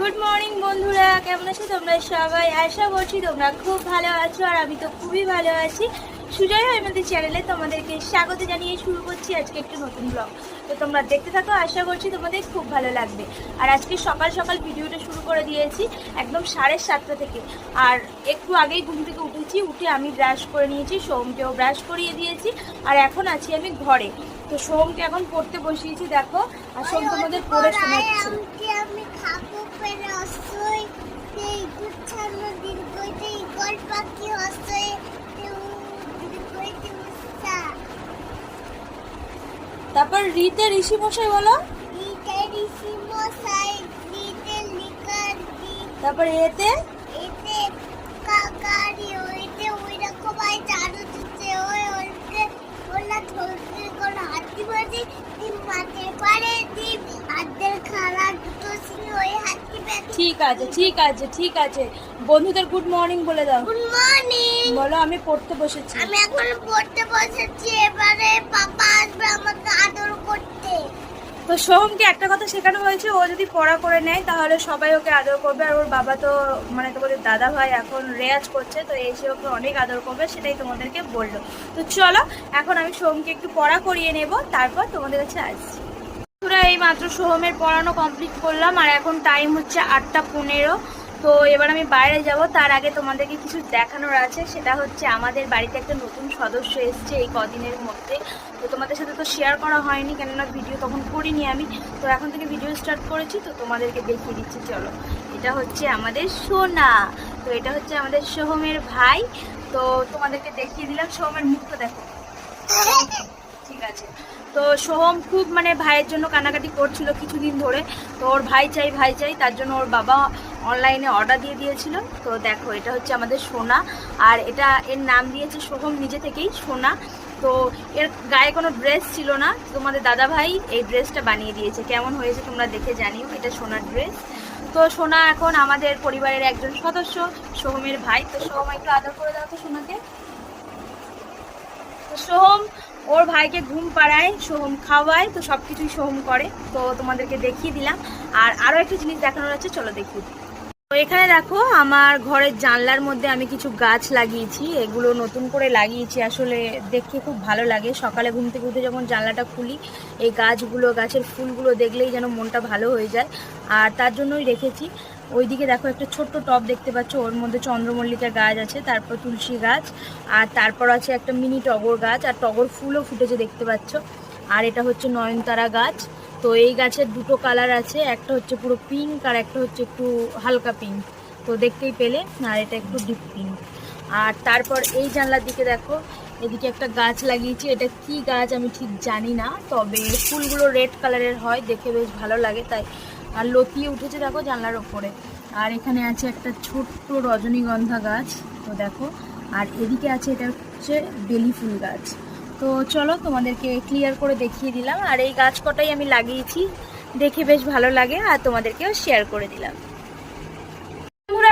Good morning বন্ধুরা। কেমন আছো তোমরা সবাই? আশা করছি তোমরা খুব ভালো আছো আর আমি তো খুবই ভালো আছি। সুজয় আমাদের চ্যানেলে তোমাদেরকে স্বাগত জানিয়ে শুরু করছি আজকে একটু নতুন ব্লগ তো তোমরা দেখতে থাকো, আশা করছি তোমাদের খুব ভালো লাগবে। আর আজকে সকাল সকাল ভিডিওটা শুরু করে দিয়েছি একদম সাড়ে সাতটা থেকে। আর একটু আগেই ঘুম থেকে উঠেছি, উঠে আমি ব্রাশ করে নিয়েছি, সোমকেও ব্রাশ করিয়ে দিয়েছি। আর এখন আছি আমি ঘরে। তো সোমকে এখন পড়তে বসিয়েছি, দেখো। আর সোম তোমাদের পড়ে শোনাচ্ছে আজকে আমি খাব পেরে অসই এই গুচ্ছানো দিন কইতে ইগল পাখি হসই দিন কইতে উস্তা তারপর রিতে ঋষি মশাই বলো তারপর এতে? এতে কাকারি ওইতে ওই রকম আই জানো দিতে ওই ওইতে ওলা ধরতে কোন হাতি বাজি দিন মাঠে পারে দিন হাতের খালা ঠিক আছে ঠিক আছে ঠিক আছে। বন্ধুদের গুড মর্নিং বলে দাও। গুড মর্নিং বলো আমি পড়তে বসেছি। আমি এখন পড়তে বসেছি এবারে পাপা আসবে আমাকে আদর করতে। তো সোহমকে একটা কথা শেখানো হয়েছে ও যদি পড়া করে নেয় তাহলে সবাই ওকে আদর করবে। আর ওর বাবা তো মানে তোমাদের দাদা ভাই এখন রেয়াজ করছে তো এসে ওকে অনেক আদর করবে সেটাই তোমাদেরকে বলল। তো চলো এখন আমি সোহমকে একটু পড়া করিয়ে নেব তারপর তোমাদের কাছে আসছি। পুরো এই মাত্র সোহমের পড়ানো কমপ্লিট করলাম, আর এখন টাইম হচ্ছে আটটা পনেরো। তো এবার আমি বাইরে যাব, তার আগে তোমাদেরকে কিছু দেখানোর আছে। সেটা হচ্ছে আমাদের বাড়িতে একটা নতুন সদস্য এসছে এই কদিনের মধ্যে। তো তোমাদের সাথে তো শেয়ার করা হয়নি, কেননা ভিডিও তখন করিনি আমি। তো এখন থেকে ভিডিও স্টার্ট করেছি, তো তোমাদেরকে দেখিয়ে দিচ্ছি, চলো। এটা হচ্ছে আমাদের সোনা। তো এটা হচ্ছে আমাদের সোহমের ভাই। তো তোমাদেরকে দেখিয়ে দিলাম, সোহমের মুখটা দেখো। আছে তো সোহম খুব মানে ভাইয়ের জন্য কানাকাটি করছিল কিছুদিন ধরে। তো ওর ভাই চাই ভাই চাই, তার জন্য ওর বাবা অনলাইনে অর্ডার দিয়ে দিয়েছিল। তো দেখো, এটা হচ্ছে আমাদের সোনা। আর এটা এর নাম দিয়েছে সোহম নিজে থেকেই, সোনা। তো এর গায়ে কোনো ড্রেস ছিল না। তোমাদের দাদা ভাই এই ড্রেসটা বানিয়ে দিয়েছে। কেমন হয়েছে তোমরা দেখে জানিও, এটা সোনার ড্রেস তো সোনা এখন আমাদের পরিবারের একজন সদস্য, সোহমের ভাই। তো সোহম, একটু আদর করে দাও তো সোনাকে। তো সোহম ওর ভাইকে ঘুম পাড়ায়, সোহম খাওয়ায়, তো সব কিছুই সোহম করে। তো তোমাদেরকে দেখিয়ে দিলাম। আর আরও একটা জিনিস দেখানোর আছে, চলো দেখি তো এখানে দেখো, আমার ঘরের জানলার মধ্যে আমি কিছু গাছ লাগিয়েছি। এগুলো নতুন করে লাগিয়েছি। আসলে দেখতে খুব ভালো লাগে। সকালে ঘুম থেকে উঠে যখন জানলাটা খুলি, এই গাছগুলো, গাছের ফুলগুলো দেখলেই যেন মনটা ভালো হয়ে যায়। আর তার জন্যই রেখেছি। ওইদিকে দেখো একটা ছোট্ট টব দেখতে পাচ্ছ, ওর মধ্যে চন্দ্রমল্লিকা গাছ আছে, তারপর তুলসী গাছ, আর তারপর আছে একটা মিনি টগর গাছ, আর টগর ফুলও ফুটেছে দেখতে পাচ্ছ। আর এটা হচ্ছে নয়নতারা গাছ, তো এই গাছের দুটো কালার আছে, একটা হচ্ছে পুরো পিঙ্ক আর একটা হচ্ছে একটু হালকা পিঙ্ক তো দেখতেই পেলে, আর এটা একটু ডিপ পিঙ্ক আর তারপর এই জানলার দিকে দেখো, এদিকে একটা গাছ লাগিয়েছি, এটা কি গাছ আমি ঠিক জানি না, তবে ফুলগুলো রেড কালারের হয়, দেখে বেশ ভালো লাগে, তাই আর লতিয়ে উঠেছে দেখো জানলার ওপরে। আর এখানে আছে একটা ছোট্ট রজনীগন্ধা গাছ, তো দেখো। আর এদিকে আছে এটা হচ্ছে বেলি ফুল গাছ। তো চলো তোমাদেরকে ক্লিয়ার করে দেখিয়ে দিলাম। আর এই গাছ কটাই আমি লাগিয়েছি, দেখে বেশ ভালো লাগে আর তোমাদেরকেও শেয়ার করে দিলাম।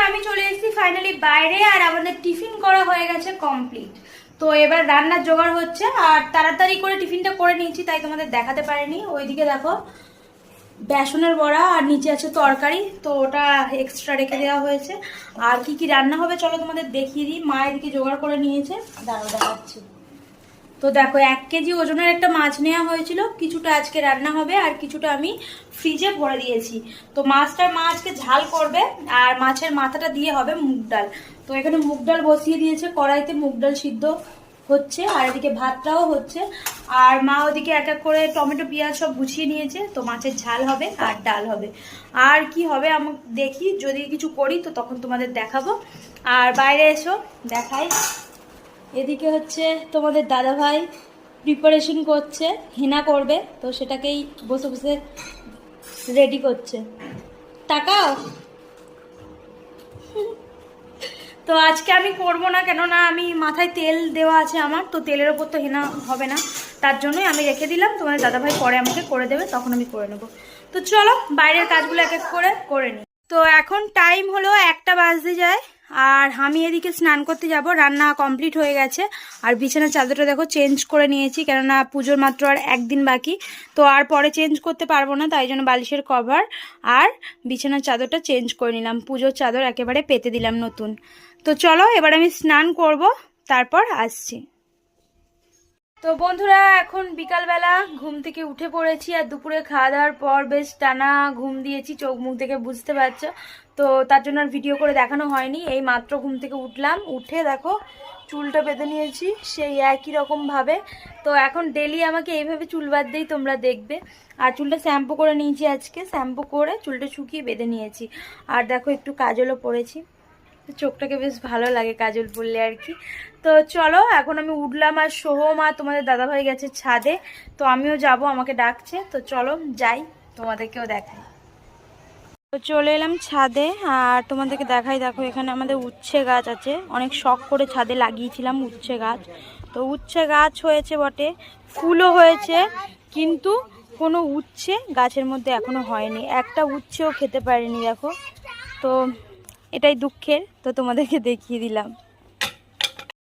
আমি চলে এসেছি ফাইনালি বাইরে আর আমাদের টিফিন করা হয়ে গেছে কমপ্লিট তো এবার রান্নার জোগাড় হচ্ছে আর তাড়াতাড়ি করে টিফিনটা করে নিয়েছি, তাই তোমাদের দেখাতে পারিনি। ওইদিকে দেখো বেসনের বড়া আর নিচে আছে তরকারি। তো ওটা এক্সট্রা রেখে দেওয়া হয়েছে। আর কি কি রান্না হবে চলো তোমাদের দেখিয়ে দিই। মা এদিকে জোগাড় করে নিয়েছে। দাঁড়াও, দেখাচ্ছি। তো দেখো, এক কেজি ওজনের একটা মাছ নেওয়া হয়েছিল। কিছুটা আজকে রান্না হবে আর কিছুটা আমি ফ্রিজে ভরে দিয়েছি। তো মাছটা মা আজকে ঝাল করবে আর মাছের মাথাটা দিয়ে হবে মুগ ডাল। তো এখানে মুগ ডাল বসিয়ে দিয়েছে। কড়াইতে মুগ ডাল সিদ্ধ হচ্ছে, আর এদিকে ভাতটাও হচ্ছে। আর মা ওদিকে এক এক করে টমেটো, পেঁয়াজ সব গুছিয়ে নিয়েছে, তো মাছের ঝাল হবে আর ডাল হবে। আর কি হবে আমি দেখি, যদি কিছু করি তো তখন তোমাদের দেখাবো। আর বাইরে এসো, দেখাই। এদিকে হচ্ছে তোমাদের দাদা ভাই প্রিপারেশন করছে হেনা করবে, তো সেটাকেই বসে বসে রেডি করছে। তাকাও তো আজকে আমি করব না, কেননা আমি মাথায় তেল দেওয়া আছে আমার, তো তেলের ওপর তো হেনা হবে না। তার জন্যই আমি রেখে দিলাম তোমার দাদাভাই পরে আমাকে করে দেবে, তখন আমি করে নেব। তো চলো, বাইরের কাজগুলো এক এক করে করে নিই। তো এখন টাইম হলো একটা বাজতে যায়। আর আমি এদিকে স্নান করতে যাব, রান্না কমপ্লিট হয়ে গেছে। আর বিছানার চাদরটা দেখো চেঞ্জ করে নিয়েছি, কেননা পুজোর মাত্র আর একদিন বাকি। তো আর পরে চেঞ্জ করতে পারব না, তাই জন্য বালিশের কভার আর বিছানার চাদরটা চেঞ্জ করে নিলাম। পুজোর চাদর একেবারে পেতে দিলাম নতুন। তো চলো এবার আমি স্নান করব, তারপর আসছি। তো বন্ধুরা, এখন বিকালবেলা ঘুম থেকে উঠে পড়েছি আর দুপুরে খাওয়া দাওয়ার পর বেশ টানা ঘুম দিয়েছি, চোখ মুখ থেকে বুঝতে পারছ। তো তার জন্য আর ভিডিও করে দেখানো হয়নি, এই মাত্র ঘুম থেকে উঠলাম, উঠে দেখো চুলটা বেঁধে নিয়েছি, সেই একই রকমভাবে তো এখন ডেলি আমাকে এইভাবে চুল বাদ দিই তোমরা দেখবে। আর চুলটা শ্যাম্পু করে নিয়েছি আজকে শ্যাম্পু করে চুলটা শুকিয়ে বেঁধে নিয়েছি। আর দেখো একটু কাজলও পরেছি তো চোখটাকে বেশ ভালো লাগে কাজল পরলে আর কি। তো চলো, এখন আমি উঠলাম আর সোহম আর তোমাদের দাদাভাই গেছে ছাদে, তো আমিও যাব, আমাকে ডাকছে। তো চলো, যাই, তোমাদেরকেও দেখাই। তো চলে এলাম ছাদে, আর তোমাদেরকে দেখাই, দেখো এখানে আমাদের উচ্ছে গাছ আছে। অনেক শখ করে ছাদে লাগিয়েছিলাম উচ্ছে গাছ। তো উচ্ছে গাছ হয়েছে বটে, ফুলও হয়েছে, কিন্তু কোনো উচ্ছে গাছের মধ্যে এখনও হয়নি। একটা উচ্ছেও খেতে পারিনি, দেখো। তো এটাই দুঃখের, তো তোমাদেরকে দেখিয়ে দিলাম।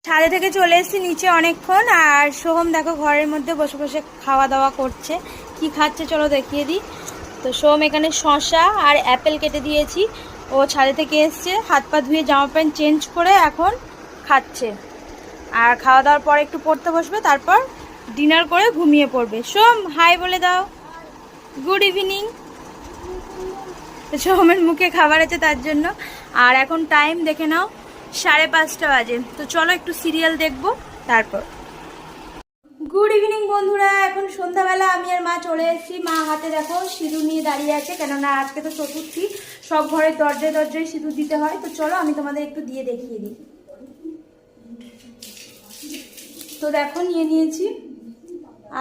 ছাদে থেকে চলে এসেছি, নিচে অনেকক্ষণ, আর সোহম দেখো ঘরের মধ্যে বসে বসে খাওয়া দাওয়া করছে। কি খাচ্ছে চলো দেখিয়ে দিই। তো সোহম এখানে শশা আর অ্যাপেল কেটে দিয়েছি। ও ছাদে থেকে এসছে, হাত পা ধুয়ে জামা প্যান্ট চেঞ্জ করে এখন খাচ্ছে। আর খাওয়া দাওয়ার পর একটু পড়তে বসবে, তারপর ডিনার করে ঘুমিয়ে পড়বে। সোম হাই বলে দাও। Good evening. সোহমের মুখে খাবার আছে তার জন্য। আর এখন টাইম দেখে নাও, সাড়ে পাঁচটা বাজে। তো চলো একটু সিরিয়াল দেখব, তারপর। গুড ইভিনিং বন্ধুরা, এখন সন্ধ্যাবেলা, আমি আর মা চলে এসেছি। মা হাতে দেখো সিঁদুর নিয়ে দাঁড়িয়ে আছে, কেননা আজকে তো চতুর্থী, সব ঘরের দরজায় দরজায় সিঁদুর দিতে হয়। তো চলো, আমি তোমাদের একটু দিয়ে দেখিয়ে দিই। তো দেখো, নিয়ে নিয়েছি,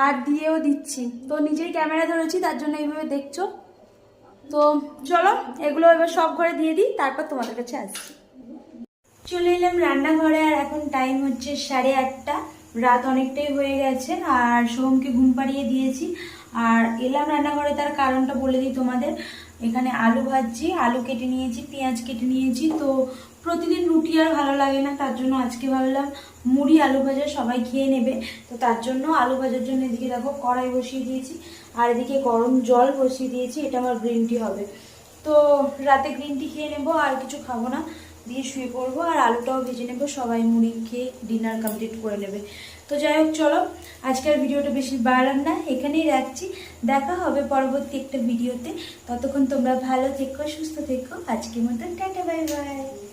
আর দিয়েও দিচ্ছি। তো নিজেই ক্যামেরা ধরেছি, তার জন্য এইভাবে দেখছ। তো চলো, এগুলো এবার সব ঘরে দিয়ে দিই, তারপর তোমাদের কাছে আসছি। চলে এলাম রান্নাঘরে, আর এখন টাইম হচ্ছে সাড়ে আটটা। রাত অনেকটাই হয়ে গেছে, আর সোমকে ঘুম পাড়িয়ে দিয়েছি। আর এলাম রান্নাঘরে, তার কারণটা বলে দিই তোমাদের। এখানে আলু ভাজছি, আলু কেটে নিয়েছি, পেঁয়াজ কেটে নিয়েছি, তো প্রতিদিন রুটি আর ভালো লাগে না, তার জন্য আজকে ভাবলাম মুড়ি, আলু ভাজা সবাই খেয়ে নেবে। তো তার জন্য আলু ভাজার জন্য এদিকে দেখো কড়াই বসিয়ে দিয়েছি, আর এদিকে গরম জল বসিয়ে দিয়েছি, এটা আমার গ্রিন টি হবে। তো রাতে গ্রিন টি খেয়ে নেব, আর কিছু খাব না, দিয়ে শুয়ে পড়ব, আর আলুটাও ভেজে নেব, সবাই মুড়ি খেয়ে ডিনার কমপ্লিট করে নেবে। তো যাই হোক, চলো, আজকের ভিডিওটা বেশি বাড়ান না, এখানেই রাখছি। দেখা হবে পরবর্তী একটা ভিডিওতে। ততক্ষণ তোমরা ভালো থেকো, সুস্থ থেকো, আজকের মতন টাটা বাই বাই